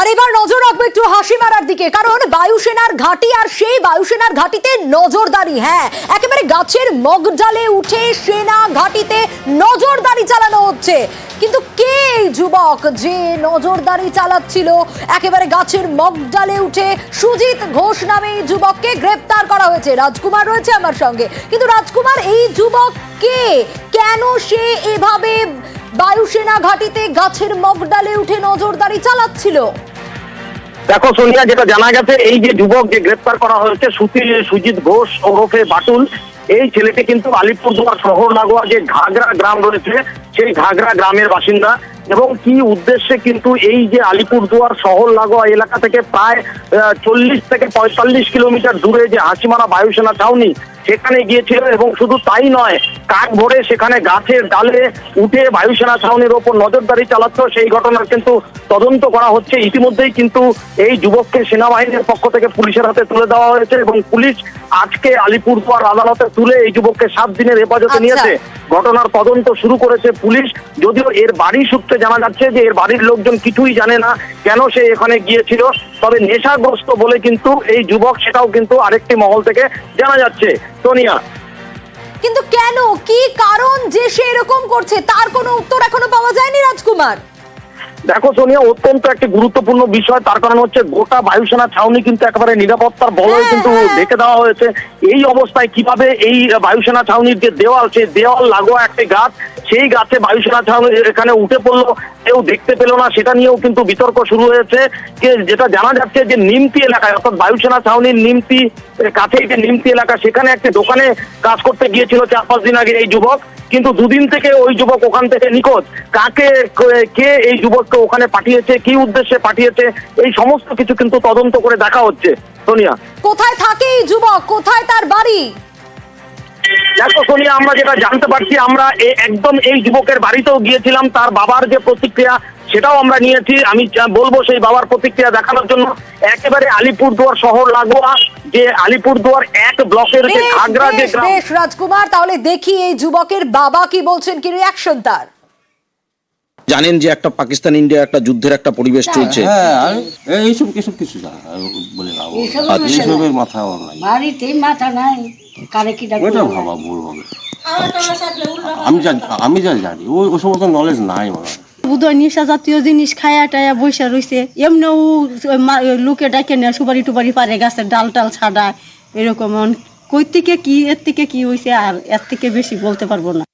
এবার নজর রাখব একটু হাসি মারার দিকে, কারণ বায়ুসেনার ঘাঁটি আর সেই বায়ুসেনার ঘাঁটিতে নজরদারি হ্যাঁ একেবারে গাছের মগডালে উঠে সেনা ঘাঁটিতে নজরদারি চালানো হচ্ছে। কিন্তু কে যুবক যে নজরদারি চালাচ্ছিল? একেবারে গাছের মগডালে উঠে সুজিত ঘোষ নামে এই যুবককে গ্রেপ্তার করা হয়েছে। রাজকুমার রয়েছে আমার সঙ্গে। কিন্তু রাজকুমার, এই যুবক কে? কেন সে এভাবে বায়ুসেনা ঘাটিতে গাছের মগডালে উঠে নজরদারি চালাচ্ছিল। দেখো সোনিয়া, যেটা জানা গেছে, এই যে যুবক যে গ্রেপ্তার করা হয়েছে সুজিত ঘোষ, ওরফে বাটুল, এই ছেলেটি কিন্তু আলিপুরদুয়ার শহর লাগোয়া যে ঘাগরা গ্রাম রয়েছে, সেই ঘাগরা গ্রামের বাসিন্দা। এবং কি উদ্দেশ্যে কিন্তু এই যে আলিপুরদুয়ার শহর লাগোয়া এলাকা থেকে প্রায় চল্লিশ থেকে পঁয়তাল্লিশ কিলোমিটার দূরে যে হাসিমারা বায়ুসেনা ছাউনি, সেখানে গিয়েছিল এবং শুধু তাই নয়, কাক ভরে সেখানে গাছের ডালে উঠে বায়ুসেনা ছাউনির ওপর নজরদারি চালাচ্ছ সেই ঘটনার কিন্তু তদন্ত করা হচ্ছে। ইতিমধ্যেই কিন্তু এই যুবককে সেনাবাহিনীর পক্ষ থেকে পুলিশের হাতে তুলে দেওয়া হয়েছে এবং পুলিশ আজকে আলিপুরদুয়ার আদালতে তুলে এই যুবককে সাত দিনের হেফাজতে আচ্ছা। নিয়েছে। ঘটনার তদন্ত শুরু করেছে পুলিশ। যদিও এর বাড়ি সূত্রে জানা যাচ্ছে যে এর বাড়ির লোকজন কিছুই জানে না কেন সে এখানে গিয়েছিল। তবে নেশাগ্রস্ত বলে কিন্তু এই যুবক সেটাও কিন্তু আরেকটি মহল থেকে জানা যাচ্ছে। সোনিয়া। কিন্তু কেন? কি কারণ যে সে এরকম করছে? তার কোনো উত্তর এখনও পাওয়া যায়নি রাজকুমার। দেখো সোনিয়া অত্যন্ত একটি গুরুত্বপূর্ণ বিষয় তার কারণ হচ্ছে গোটা বায়ুসেনা ছাউনি কিন্তু একেবারে নিরাপত্তার বলয় হ্যাঁ, কিন্তু হ্যাঁ। দেখে দেওয়া হয়েছে এই অবস্থায় কীভাবে এই বায়ুসেনা ছাউনির যে দেওয়াল সেই দেওয়াল লাগোয়া একটি গাছ সেই গাছে বায়ুসেনা ছাউনি এখানে উঠে পড়ল কেউ দেখতে পেল না সেটা নিয়েও কিন্তু বিতর্ক শুরু হয়েছে যেটা জানা যাচ্ছে যে নিমতি এলাকায় অর্থাৎ বায়ুসেনা ছাউনির নিমতি কাছেই যে নিমতি এলাকা সেখানে একটি দোকানে কাজ করতে গিয়েছিল চার পাঁচ দিন আগে এই যুবক। কিন্তু দুদিন থেকে ওই যুবক ওখান থেকে নিখোঁজ। কাকে কে- এই যুবককে ওখানে পাঠিয়েছে কি উদ্দেশ্যে পাঠিয়েছে এই সমস্ত কিছু কিন্তু তদন্ত করে দেখা হচ্ছে। সোনিয়া। কোথায় থাকে এই যুবক? কোথায় তার বাড়ি? দেখো সোনিয়া আমরা যেটা জানতে পারছি আমরা একদম এই যুবকের বাড়িতেও গিয়েছিলাম। তার বাবার যে প্রতিক্রিয়া সেটাও আমরা নিয়েছি। আমি বলব সেই বাবার প্রতিক্রিয়া দেখানোর জন্য। একেবারে আলিপুরদুয়ার শহর লাগোয়া যে আলিপুরদুয়ার এক ব্লকের যে বেশ, ঘাগরা যে গ্রাম। বেশ রাজকুমার তাহলে দেখি এই যুবকের বাবা কি বলছেন কি রিয়াকশন তার? জানেন যে একটা পাকিস্তান ইন্ডিয়া একটা যুদ্ধের একটা পরিবেশ চলছে। হ্যাঁ এইসব কিছু আমি বলে। এইসবের মাথা নাই। বাড়িতে মাথা নাই কারে কি ডাকবো? ভাবা ভুল হবে। আমি যা আমি যা জানি ওই সমস্ত নলেজ নাই আমার। বুধর নিশা জাতীয় জিনিস খায়া টায়া বৈশা রয়েছে এমনিও লোকে ডাকে না সুপারি টুপারি পারে গাছের ডাল টাল ছাড়া। এরকম। কই থেকে কি, এর থেকে কি হয়েছে আর এর থেকে বেশি বলতে পারব না।